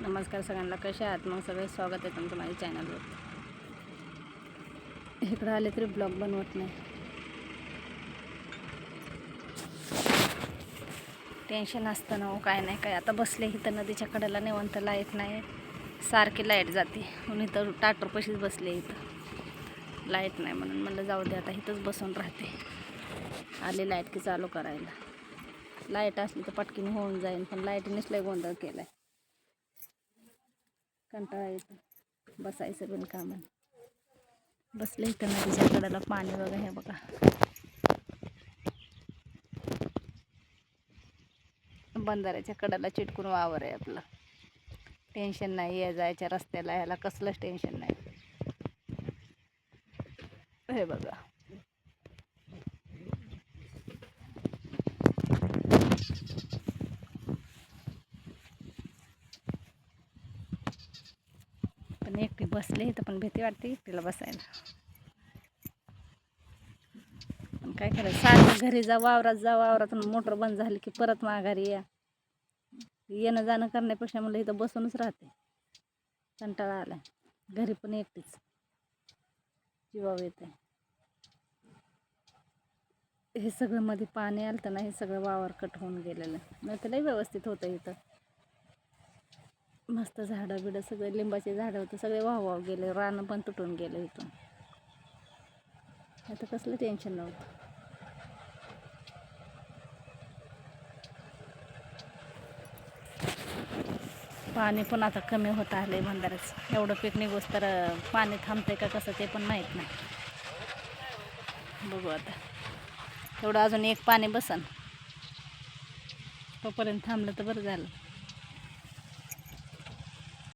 नमस्कार सगळ्यांना कसे आहात? मग सगळे स्वागत आहे तुमचं माझ्या चॅनलवर. इकडं आले तरी ब्लॉग बनवत नाही. टेन्शन असतं ना हो काय नाही काय आता बसले इथं नदीच्या कडेला निवंत लाइट नाही. सारखी लाइट जाते. म्हणून इथं टाटरपशीच बसले इथं. लाइट नाही म्हणून म्हणलं जाऊ दे आता इथंच बसून राहते. आली लाइट की चालू करायला. लाइट असली तर पटकीन होऊन जाईल पण लाइट नसलं गोंधळ केला आहे कंटाळा येतो. बसायचं पण कामं बसले इथं नदीच्या कडेला पाणी बघा हे बघा. बंधाऱ्याच्या कडेला चिटकून वावर आहे आपलं. टेन्शन नाही या जायच्या रस्त्याला ह्याला कसलंच टेन्शन नाही. हे बघा. आणि एकटी बसले इथं पण भीती वाटते एकटीला बसायला. पण काय करायचं? सारखं घरी जा वावरात जा वावरातून मोटर बंद झाली की परत माघारी या. येणं जाणं करण्यापेक्षा म्हणलं इथं बसूनच राहते. कंटाळा आला घरी पण एकटीच. जीवाव येते हे सगळं मध्ये पाणी आलं तर ना हे सगळं वावर कट होऊन गेलेलं. नाही तर लई व्यवस्थित होतं इथं. मस्त झाडं बिडं सगळे लिंबाचे झाडं होते सगळे वाह वाह गेले रानं पण तुटून गेले इथून. आता कसलं टेन्शन नव्हतं. पाणी पण आता कमी होत आलंय बंधाऱ्याच एवढं पीक निघोस तर पाणी थांबतंय का कसं ते पण माहीत नाही. बघू आता. तेवढं अजून एक पाणी बसन. तोपर्यंत थांबलं तर बरं झालं.